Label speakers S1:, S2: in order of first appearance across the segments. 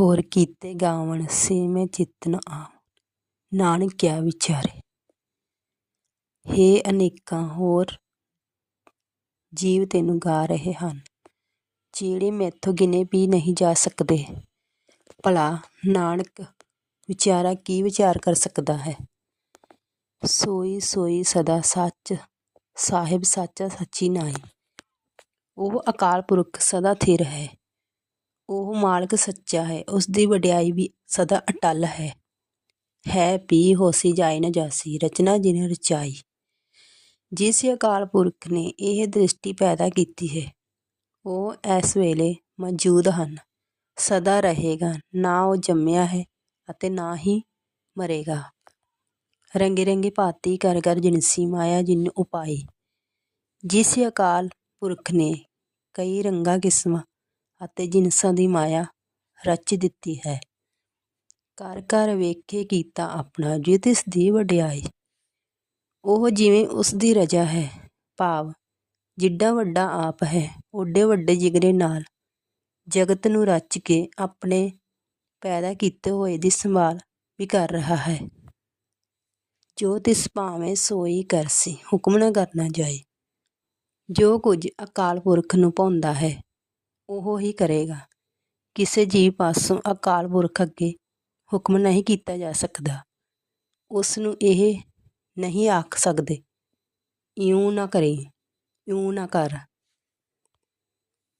S1: ਹੋਰ ਕੀਤੇ ਗਾਵਣ ਸੇਵੇਂ ਚਿਤ ਨ ਆਵਣ। ਨਾਨਕ ਕਿਆ ਵਿਚਾਰੇ, ਹੇ ਅਨੇਕਾਂ ਹੋਰ ਜੀਵ ਤੈਨੂੰ ਗਾ ਰਹੇ ਹਨ, ਜਿਹੜੇ ਮੈਥੋਂ ਗਿਣੇ ਵੀ ਨਹੀਂ ਜਾ ਸਕਦੇ। ਭਲਾ ਨਾਨਕ ਵਿਚਾਰਾ ਕੀ ਵਿਚਾਰ ਕਰ ਸਕਦਾ ਹੈ? ਸੋਈ ਸੋਈ ਸਦਾ ਸੱਚ ਸਾਹਿਬ ਸਾਚਾ ਸੱਚੀ ਨਾਈ ਉਹ ਅਕਾਲ ਪੁਰਖ ਸਦਾ ਥਿਰ ਹੈ। ਉਹ ਮਾਲਕ ਸੱਚਾ ਹੈ ਉਸ ਦੀ ਵਡਿਆਈ ਵੀ ਸਦਾ ਅਟਲ ਹੈ। ਹੈ ਪੀ ਹੋਸੀ ਜਾਏ ਨ ਜਾਸੀ, ਰਚਨਾ ਜਿਨੇ ਰਚਾਈ। ਜਿਸ ਅਕਾਲ ਪੁਰਖ ਨੇ ਇਹ ਦ੍ਰਿਸ਼ਟੀ ਪੈਦਾ ਕੀਤੀ ਹੈ, ਉਹ ਇਸ ਵੇਲੇ ਮੌਜੂਦ ਹਨ। ਸਦਾ ਰਹੇਗਾ, ਨਾ ਉਹ ਜੰਮਿਆ ਹੈ ਅਤੇ ਨਾ ਹੀ ਮਰੇਗਾ। ਰੰਗੇ ਰੰਗੇ ਭਾਤੀ ਕਰ ਕਰ ਜਿਨਸੀ ਮਾਇਆ ਜਿਨ ਉਪਾਈ। ਜਿਸ ਅਕਾਲ ਪੁਰਖ ਨੇ ਕਈ ਰੰਗਾ ਕਿਸਮਾਂ ਅਤੇ ਜਿਨਸਾਂ ਦੀ ਮਾਇਆ ਰਚ ਦਿੱਤੀ ਹੈ। ਘਰ ਘਰ ਵੇਖੇ ਕੀਤਾ ਆਪਣਾ ਜਿਤ ਦੀ ਵਡਿਆਈ। ਉਹ ਜਿਵੇਂ ਉਸ ਦੀ ਰਜਾ ਹੈ। ਭਾਵ ਜਿੱਡਾ ਵੱਡਾ ਆਪ ਹੈ, ਓਡੇ ਵੱਡੇ ਜਿਗਰੇ ਨਾਲ ਜਗਤ ਨੂੰ ਰਚ ਕੇ ਆਪਣੇ ਪੈਦਾ ਕੀਤੇ ਹੋਏ ਦੀ ਸੰਭਾਲ ਵੀ ਕਰ ਰਿਹਾ ਹੈ। ਜੋ ਤਿਸ ਭਾਵੇਂ ਸੋਈ ਕਰਸੀ ਹੁਕਮ ਨਾ ਕਰਨਾ ਜਾਏ। ਜੋ ਕੁਝ ਅਕਾਲ ਪੁਰਖ ਨੂੰ ਪਾਉਂਦਾ ਹੈ ਉਹ ਹੀ ਕਰੇਗਾ। ਕਿਸੇ ਜੀਵ ਪਾਸੋਂ ਅਕਾਲ ਪੁਰਖ ਅੱਗੇ ਹੁਕਮ ਨਹੀਂ ਕੀਤਾ ਜਾ ਸਕਦਾ। ਉਸ ਨੂੰ ਇਹ ਨਹੀਂ ਆਖ ਸਕਦੇ, ਇਉਂ ਨਾ ਕਰੇ, ਇਉਂ ਨਾ ਕਰ।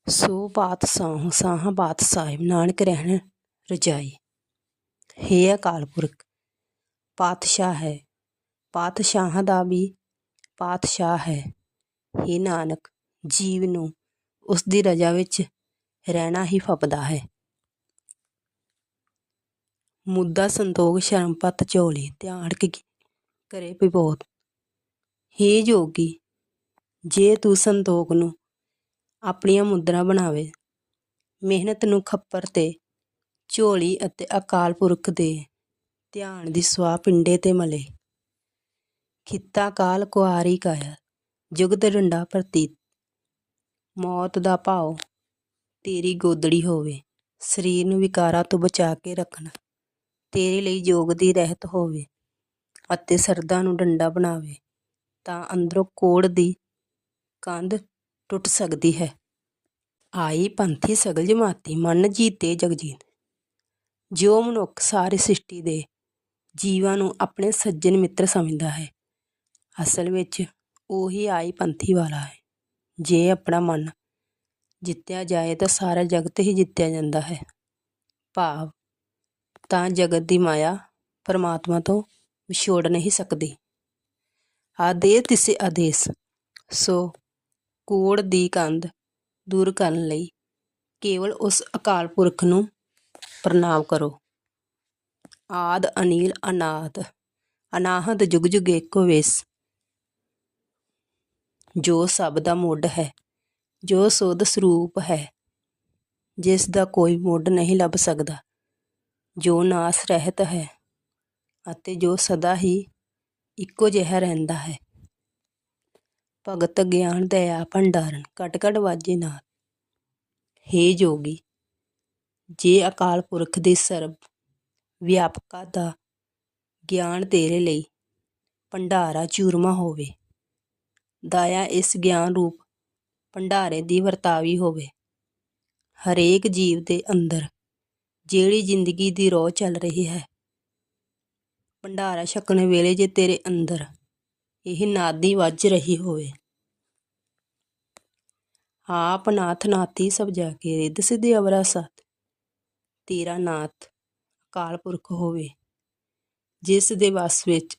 S1: ਸੋ ਬਾਤ ਸਾਹ ਸਾਹ ਬਾਤ ਸਾਹਿਬ ਨਾਨਕ ਰਹਿਣ ਰਜਾਈ। ਹੈ ਅਕਾਲ ਪੁਰਖ, ਪਾਤਸ਼ਾਹ ਹੈ, ਪਾਤਸ਼ਾਹ ਦਾ ਵੀ ਪਾਤਸ਼ਾਹ ਹੈ। हे ਨਾਨਕ, ਜੀਵ ਨੂੰ ਉਸ ਦੀ ਰਜਾ ਵਿੱਚ ਰਹਿਣਾ ਹੀ ਫਪਦਾ ਹੈ। ਮੁੱਦਾ ਸੰਤੋਖ ਸ਼ਰਮਪਤ ਝੋਲੀ, ਧਿਆਨ ਕਰੇ ਵਿਭੋਤ हे ਜੋਗੀ, ਜੇ ਤੂੰ ਸੰਤੋਖ ਨੂੰ ਆਪਣੀਆਂ ਮੁਦਰਾ ਬਣਾਵੇ, ਮਿਹਨਤ ਨੂੰ ਖੱਪਰ ਤੇ ਝੋਲੀ ਅਤੇ ਅਕਾਲ ਪੁਰਖ ਦੇ ਧਿਆਨ ਦੀ ਸਵਾ ਪਿੰਡੇ ਤੇ ਮਲੇ। ਖਿੱਤਾ ਕਾਲ ਕੁਆਰੀ ਕਾਇਆ, ਜੁਗਤ ਡੰਡਾ ਪ੍ਰਤੀਤ। ਮੌਤ ਦਾ ਭਾਉ ਤੇਰੀ ਗੋਦੜੀ ਹੋਵੇ, ਸਰੀਰ ਨੂੰ ਵਿਕਾਰਾਂ ਤੋਂ ਬਚਾ ਕੇ ਰੱਖਣ, ਤੇਰੇ ਲਈ ਯੋਗ ਦੀ ਰਹਿਤ ਹੋਵੇ ਅਤੇ ਸਰਦਾ ਨੂੰ ਡੰਡਾ ਬਣਾਵੇ, ਤਾਂ ਅੰਦਰੋਂ ਕੋੜ ਦੀ ਕੰਧ ਟੁੱਟ ਸਕਦੀ ਹੈ। ਆਈ ਪੰਥੀ ਸਗਲ ਜਮਾਤੀ, ਮਨ ਜੀਤੇ ਜਗਜੀਤ। ਜੋ ਮਨੁੱਖ ਸਾਰੇ ਸ੍ਰਿਸ਼ਟੀ ਦੇ ਜੀਵਾਂ ਨੂੰ ਆਪਣੇ ਸੱਜਣ ਮਿੱਤਰ ਸਮਝਦਾ ਹੈ, ਅਸਲ ਵਿੱਚ ਉਹੀ ਆਈ ਪੰਥੀ ਵਾਲਾ ਹੈ, ਜੇ ਆਪਣਾ ਮਨ ਜਿੱਤਿਆ ਜਾਏ ਤਾਂ ਸਾਰਾ ਜਗਤ ਹੀ ਜਿੱਤਿਆ ਜਾਂਦਾ ਹੈ। ਭਾਵ ਤਾਂ ਜਗਤ ਦੀ ਮਾਇਆ ਪਰਮਾਤਮਾ ਤੋਂ ਵਿਛੋੜ ਨਹੀਂ ਸਕਦੀ। ਆਦੇ ਤਿਸੇ ਆਦੇਸ, ਸੋ ਕੋੜ ਦੀ ਕੰਧ ਦੂਰ ਕਰਨ ਲਈ ਕੇਵਲ ਉਸ ਅਕਾਲ ਪੁਰਖ ਨੂੰ ਪ੍ਰਣਾਮ ਕਰੋ। ਆਦ ਅਨੀਲ ਅਨਾਦ, ਅਨਾਹਦ ਜੁਗ ਜੁਗ ਏਕੋ ਵੇਸ, ਜੋ ਸਭ ਦਾ ਮੁੱਢ ਹੈ। ਜੋ ਸੁਧ ਸਰੂਪ ਹੈ, ਜਿਸ ਦਾ ਕੋਈ ਮੁੱਢ ਨਹੀਂ ਲੱਭ ਸਕਦਾ, ਜੋ ਨਾਸ ਰਹਿਤ ਹੈ ਅਤੇ ਜੋ ਸਦਾ ਹੀ ਇੱਕੋ ਜਿਹਾ ਰਹਿੰਦਾ ਹੈ। ਭਗਤ ਗਿਆਨ, ਦਇਆ, ਭੰਡਾਰਨ ਕਟ ਕਟ ਵਾਜੇ ਨਾਲ, ਹੇ ਜੋਗੀ, ਜੇ ਅਕਾਲ ਪੁਰਖ ਦੇ ਸਰਬ ਵਿਆਪਕਾ ਦਾ ਗਿਆਨ ਤੇਰੇ ਲਈ ਭੰਡਾਰਾ, ਚੂਰਮਾ ਹੋਵੇ, ਦਾਇਆ ਇਸ ਗਿਆਨ ਰੂਪ ਭੰਡਾਰੇ ਦੀ ਵਰਤਾਵੀ ਹੋਵੇ। ਹਰੇਕ ਜੀਵ ਦੇ ਅੰਦਰ ਜਿਹੜੀ ਜ਼ਿੰਦਗੀ ਦੀ ਰੋਹ ਚੱਲ ਰਹੀ ਹੈ, ਭੰਡਾਰਾ ਛਕਣ ਵੇਲੇ ਜੇ ਤੇਰੇ ਅੰਦਰ ਇਹ ਨਾਦੀ ਵੱਜ ਰਹੀ ਹੋਵੇ। ਆਪ ਨਾਥ ਨਾਥੀ ਸਭ ਜਾ ਕੇ ਰਿੱਧ ਸਿੱਧੇ ਅਵਰਾ ਸਤ। ਤੇਰਾ ਨਾਥ ਅਕਾਲ ਪੁਰਖ ਹੋਵੇ, ਜਿਸ ਦੇ ਵਸ ਵਿੱਚ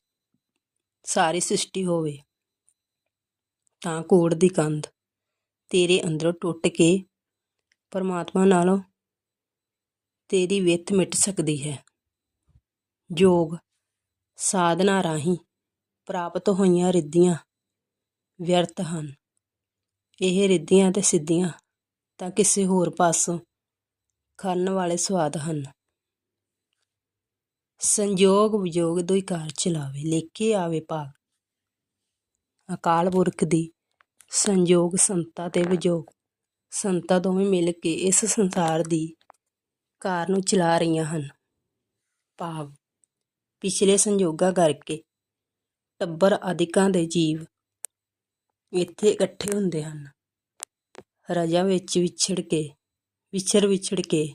S1: ਸਾਰੀ ਸ੍ਰਿਸ਼ਟੀ ਹੋਵੇ, ਤਾਂ ਕੋੜ ਦੀ ਕੰਧ ਤੇਰੇ ਅੰਦਰੋਂ ਟੁੱਟ ਕੇ ਪਰਮਾਤਮਾ ਨਾਲੋਂ ਤੇਰੀ ਵਿੱਥ ਮਿਟ ਸਕਦੀ ਹੈ। ਯੋਗ ਸਾਧਨਾ ਰਾਹੀਂ ਪ੍ਰਾਪਤ ਹੋਈਆਂ ਰਿੱਧੀਆਂ ਵਿਅਰਥ ਹਨ। ਇਹ ਰਿੱਧੀਆਂ ਤੇ ਸਿੱਧੀਆਂ ਤਾਂ ਕਿਸੇ ਹੋਰ ਪਾਸੋਂ ਕਰਨ ਵਾਲੇ ਸਵਾਦ ਹਨ। ਸੰਜੋਗ ਵਿਯੋਗ ਦੋਈ ਕਾਰ ਚਲਾਵੇ, ਲੇਖੇ ਆਵੇ ਭਾਗ ਅਕਾਲ ਪੁਰਖ ਦੀ ਸੰਯੋਗ ਸੰਤਾ ਤੇ ਵਿਜੋਗ ਸੰਤਾ ਦੋਵੇਂ ਮਿਲ ਕੇ ਇਸ ਸੰਸਾਰ ਦੀ ਕਾਰ ਨੂੰ ਚਲਾ ਰਹੀਆਂ ਹਨ। ਭਾਵ, ਪਿਛਲੇ ਸੰਯੋਗਾਂ ਕਰਕੇ ਟੱਬਰ ਆਦਿਕਾਂ ਦੇ ਜੀਵ ਇੱਥੇ ਇਕੱਠੇ ਹੁੰਦੇ ਹਨ। ਰਜਾ ਵਿੱਚ ਵਿਛੜ ਕੇ, ਵਿਛੜ ਵਿਛੜ ਕੇ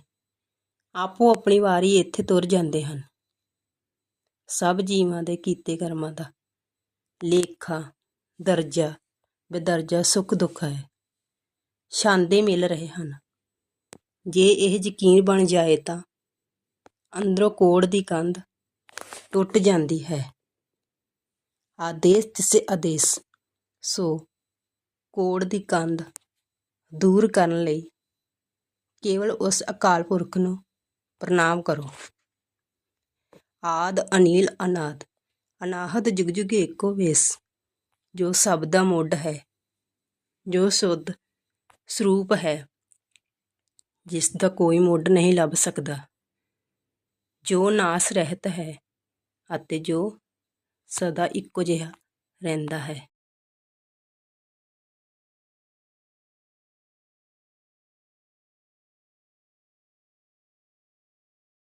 S1: ਆਪੋ ਆਪਣੀ ਵਾਰੀ ਇੱਥੇ ਤੁਰ ਜਾਂਦੇ ਹਨ। ਸਭ ਜੀਵਾਂ ਦੇ ਕੀਤੇ ਕਰਮਾਂ ਦਾ ਲੇਖਾ, ਦਰਜਾ ਬੇਦਰਜਾ ਸੁੱਖ ਦੁੱਖ ਹੈ। ਛਾਂਦੇ ਮਿਲ ਰਹੇ ਹਨ। ਜੇ ਇਹ ਯਕੀਨ ਬਣ ਜਾਏ ਤਾਂ ਅੰਦਰੋਂ ਕੋੜ ਦੀ ਕੰਧ ਟੁੱਟ ਜਾਂਦੀ ਹੈ। ਆਦੇਸ਼ ਤਿਸੇ ਆਦੇਸ਼, ਸੋ ਕੋੜ ਦੀ ਕੰਧ ਦੂਰ ਕਰਨ ਲਈ ਕੇਵਲ ਉਸ ਅਕਾਲ ਪੁਰਖ ਨੂੰ ਪ੍ਰਣਾਮ ਕਰੋ। ਆਦ ਅਨੀਲ ਅਨਾਦ ਅਨਾਹਤ ਜੁਗ ਜੁਗ ਏਕੋ ਵੇਸ। ਜੋ ਸਭ ਦਾ ਮੁੱਢ ਹੈ, ਜੋ ਸੁੱਧ ਸਰੂਪ ਹੈ, ਜਿਸ ਦਾ ਕੋਈ ਮੁੱਢ ਨਹੀਂ ਲੱਭ ਸਕਦਾ। ਜੋ ਨਾਸ ਰਹਿਤ ਹੈ ਅਤੇ ਜੋ ਸਦਾ ਇੱਕੋ ਜਿਹਾ ਰਹਿੰਦਾ ਹੈ।